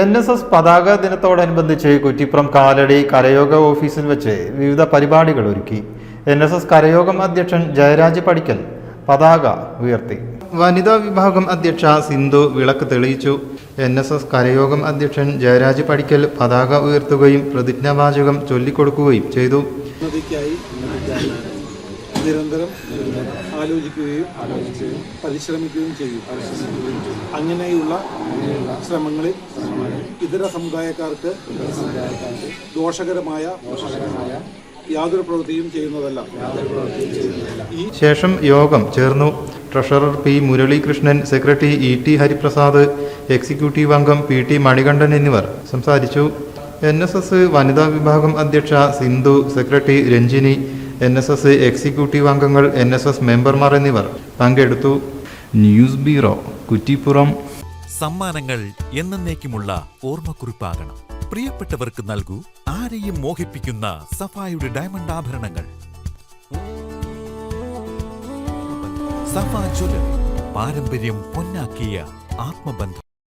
N S S പതാക ദിനത്തോടനുബന്ധിച്ച് കുറ്റിപ്പുറം കാലടി കരയോഗ ഓഫീസിൽ വെച്ച് വിവിധ പരിപാടികൾ ഒരുക്കി. എൻ എസ് എസ് കരയോഗം അധ്യക്ഷൻ ജയരാജ് പടിക്കൽ പതാക ഉയർത്തി. വനിതാ വിഭാഗം അധ്യക്ഷ സിന്ധു വിളക്ക് തെളിയിച്ചു. എൻ എസ് എസ് കരയോഗം അധ്യക്ഷൻ ജയരാജ് പടിക്കൽ പതാക ഉയർത്തുകയും പ്രതിജ്ഞാവാചകം ചൊല്ലിക്കൊടുക്കുകയും ചെയ്തു. നിരന്തരം ആലോചിക്കുകയും പരിശ്രമിക്കുകയും ചെയ്യും. അങ്ങനെയുള്ള ശ്രമങ്ങളിൽ ഇതര സമുദായക്കാർക്ക് ദോഷകരമായ യാതൊരു പ്രവൃത്തിയും ചെയ്യുന്നതല്ല. ശേഷം യോഗം ചേർന്നു. Treasurer P Muralikrishnan secretary E T Hariprasad executive അംഗം പി ടി മണികണ്ഠൻ എന്നിവർ സംസാരിച്ചു. എൻ എസ് എസ് വനിതാ വിഭാഗം അധ്യക്ഷ Sindhu secretary Ranjini N S S executive അംഗങ്ങൾ എൻ എസ് എസ് മെമ്പർമാർ എന്നിവർ പങ്കെടുത്തു. News bureau Kuttippuram. സമ്മാനങ്ങൾ എന്നേക്കുമുള്ള ഓർമ്മക്കുറിപ്പാകണം. പ്രിയപ്പെട്ടവർക്ക് നൽകൂ ആരെയും മോഹിപ്പിക്കുന്ന സഫായുടെ ഡയമണ്ട് ആഭരണങ്ങൾ. സഫ ജ്വല പാരമ്പര്യം പൊന്നാക്കിയ ആത്മബന്ധം.